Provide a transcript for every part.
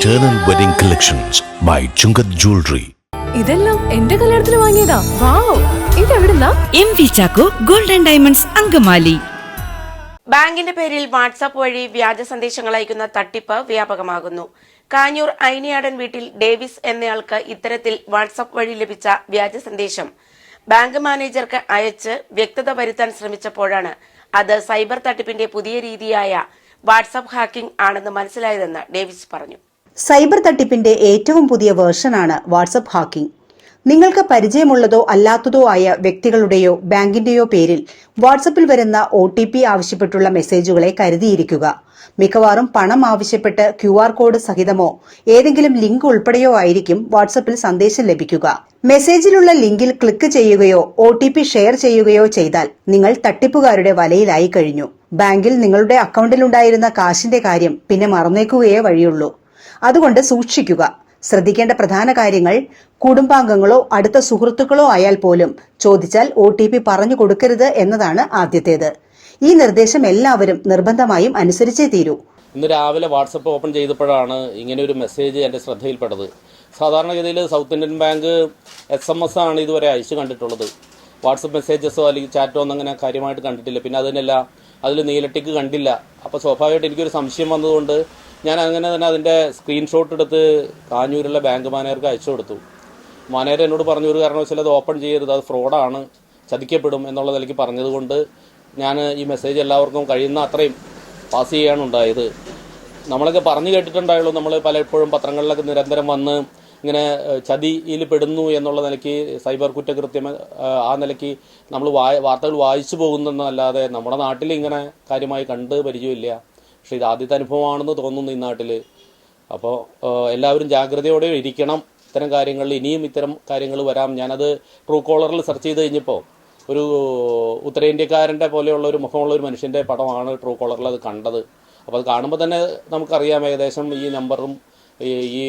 Eternal Wedding Collections by Chungath Jewelry. ഇതെല്ലാം എന്റെ കല്യാണത്തിന് വാങ്ങിയതാ. Wow ഇതെവിടുന്നാ? M V Chacko golden diamonds Angamaly. ബാങ്കിന്റെ പേരിൽ വാട്സാപ്പ് വഴി വ്യാജ സന്ദേശങ്ങൾ അയക്കുന്ന തട്ടിപ്പ് വ്യാപകമാകുന്നു. കാഞ്ഞൂർ ഐനിയാടൻ വീട്ടിൽ ഡേവിസ് എന്നയാൾക്ക് ഇത്തരത്തിൽ വാട്സാപ്പ് വഴി ലഭിച്ച വ്യാജ സന്ദേശം. ബാങ്ക് മാനേജർക്ക് അയച്ച് വ്യക്തത വരുത്താൻ ശ്രമിച്ചപ്പോഴാണ് അത് സൈബർ തട്ടിപ്പിന്റെ പുതിയ രീതിയായ വാട്സാപ്പ് ഹാക്കിംഗ് ആണെന്ന് മനസ്സിലായതെന്ന് ഡേവിസ് പറഞ്ഞു. സൈബർ തട്ടിപ്പിന്റെ ഏറ്റവും പുതിയ വേർഷനാണ് വാട്സപ്പ് ഹാക്കിംഗ്. നിങ്ങൾക്ക് പരിചയമുള്ളതോ അല്ലാത്തതോ ആയ വ്യക്തികളുടെയോ ബാങ്കിന്റെയോ പേരിൽ വാട്സപ്പിൽ വരുന്ന ഒ ടി പി ആവശ്യപ്പെട്ടുള്ള മെസ്സേജുകളെ കരുതിയിരിക്കുക. മിക്കവാറും പണം ആവശ്യപ്പെട്ട് ക്യു ആർ കോഡ് സഹിതമോ ഏതെങ്കിലും ലിങ്ക് ഉൾപ്പെടെയോ ആയിരിക്കും വാട്സപ്പിൽ സന്ദേശം ലഭിക്കുക. മെസ്സേജിലുള്ള ലിങ്കിൽ ക്ലിക്ക് ചെയ്യുകയോ ഒ ഷെയർ ചെയ്യുകയോ ചെയ്താൽ നിങ്ങൾ തട്ടിപ്പുകാരുടെ വലയിലായി കഴിഞ്ഞു. ബാങ്കിൽ നിങ്ങളുടെ അക്കൗണ്ടിലുണ്ടായിരുന്ന കാശിന്റെ കാര്യം പിന്നെ മറന്നേക്കുകയേ വഴിയുള്ളൂ. അതുകൊണ്ട് സൂക്ഷിക്കുക. ശ്രദ്ധിക്കേണ്ട പ്രധാന കാര്യങ്ങൾ കുടുംബാംഗങ്ങളോ അടുത്ത സുഹൃത്തുക്കളോ ആയാൽ പോലും ചോദിച്ചാൽ ഒ ടി പി പറഞ്ഞു കൊടുക്കരുത് എന്നതാണ് ആദ്യത്തേത്. ഈ നിർദ്ദേശം എല്ലാവരും നിർബന്ധമായും അനുസരിച്ചേ തീരൂ. ഇന്ന് രാവിലെ വാട്സപ്പ് ഓപ്പൺ ചെയ്തപ്പോഴാണ് ഇങ്ങനെ ഒരു മെസ്സേജ് എന്റെ ശ്രദ്ധയിൽപ്പെട്ടത്. സാധാരണഗതിയിൽ South Indian Bank S M S ആണ് ഇതുവരെ അയച്ചു കണ്ടിട്ടുള്ളത്. വാട്സപ്പ് മെസ്സേജസോ അല്ലെങ്കിൽ ചാറ്റോ ഒന്നും അങ്ങനെ കാര്യമായിട്ട് കണ്ടിട്ടില്ല. പിന്നെ അതിനെല്ലാം അതിൽ നീലട്ടിക്ക് കണ്ടില്ല. അപ്പോൾ സ്വാഭാവികമായിട്ട് എനിക്കൊരു സംശയം വന്നതുകൊണ്ട് ഞാൻ അങ്ങനെ തന്നെ അതിന്റെ സ്ക്രീൻഷോട്ട് എടുത്ത് കാഞ്ഞൂരിലെ ബാങ്ക് മാനേജർക്ക് അയച്ചു കൊടുത്തു. മാനേജർ എന്നോട് പറഞ്ഞു ഒരു കാരണവശാലും അത് ഓപ്പൺ ചെയ്യരുത് അത് ഫ്രോഡാണ് ചതിക്കപ്പെടും എന്നുള്ള നിലയ്ക്ക് പറഞ്ഞതുകൊണ്ട് ഞാൻ ഈ മെസ്സേജ് എല്ലാവർക്കും കഴിയുന്ന അത്രയും പാസ് ചെയ്യാണ് ഉണ്ടായത്. നമ്മളൊക്കെ പറഞ്ഞു കേട്ടിട്ടുണ്ടായുള്ളൂ നമ്മൾ പലപ്പോഴും പത്രങ്ങളിലൊക്കെ നിരന്തരം വന്ന് ഇങ്ങനെ ചതിയിൽ പെടുന്നു എന്നുള്ള നിലയ്ക്ക് സൈബർ കുറ്റകൃത്യം ആ നിലയ്ക്ക് നമ്മൾ വാർത്തകൾ വായിച്ചു പോകുന്നതെന്നല്ലാതെ നമ്മുടെ നാട്ടിൽ ഇങ്ങനെ കാര്യമായി കണ്ട് പരിചയമില്ല. പക്ഷേ ഇത് ആദ്യത്തെ അനുഭവമാണെന്ന് തോന്നുന്നു ഈ നാട്ടിൽ അപ്പോൾ എല്ലാവരും ജാഗ്രതയോടെ ഇരിക്കണം. ഇത്തരം കാര്യങ്ങളിൽ ഇനിയും ഇത്തരം കാര്യങ്ങൾ വരാം. ഞാനത് ട്രൂ കോളറിൽ സെർച്ച് ചെയ്ത് കഴിഞ്ഞപ്പോൾ ഒരു ഉത്തരേന്ത്യക്കാരന്റെ പോലെയുള്ള ഒരു മുഖമുള്ള ഒരു മനുഷ്യന്റെ പടമാണ് ട്രൂ കോളറിൽ അത് കണ്ടത്. അപ്പോൾ അത് കാണുമ്പോൾ തന്നെ നമുക്കറിയാം ഏകദേശം ഈ നമ്പറും ഈ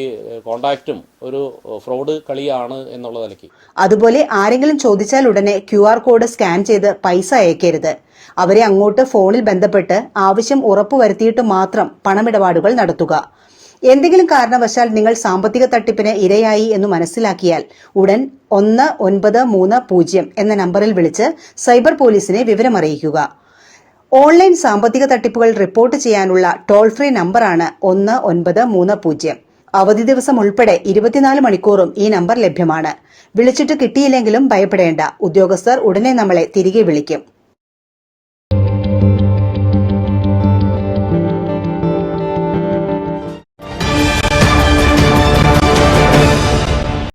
കോണ്ടാക്റ്റും ഒരു ഫ്രോഡ് കളിയാണ് എന്നുള്ള നിലയ്ക്ക്. അതുപോലെ ആരെങ്കിലും ചോദിച്ചാൽ ഉടനെ ക്യു ആർ കോഡ് സ്കാൻ ചെയ്ത് പൈസ അയക്കരുത്. അവരെ അങ്ങോട്ട് ഫോണിൽ ബന്ധപ്പെട്ട് ആവശ്യം ഉറപ്പുവരുത്തിയിട്ട് മാത്രം പണമിടപാടുകൾ നടത്തുക. എന്തെങ്കിലും കാരണവശാൽ നിങ്ങൾ സാമ്പത്തിക തട്ടിപ്പിന് ഇരയായി എന്ന് മനസ്സിലാക്കിയാൽ ഉടൻ ഒന്ന് ഒൻപത് മൂന്ന് പൂജ്യം എന്ന നമ്പറിൽ വിളിച്ച് സൈബർ പോലീസിനെ വിവരമറിയിക്കുക. ഓൺലൈൻ സാമ്പത്തിക തട്ടിപ്പുകൾ റിപ്പോർട്ട് ചെയ്യാനുള്ള ടോൾ ഫ്രീ നമ്പറാണ് ഒന്ന് ഒൻപത് മൂന്ന് പൂജ്യം. അവധി ദിവസം ഉൾപ്പെടെ ഇരുപത്തിനാല് മണിക്കൂറും ഈ നമ്പർ ലഭ്യമാണ്. വിളിച്ചിട്ട് കിട്ടിയില്ലെങ്കിലും ഭയപ്പെടേണ്ട. ഉദ്യോഗസ്ഥർ ഉടനെ നമ്മളെ തിരികെ വിളിക്കും.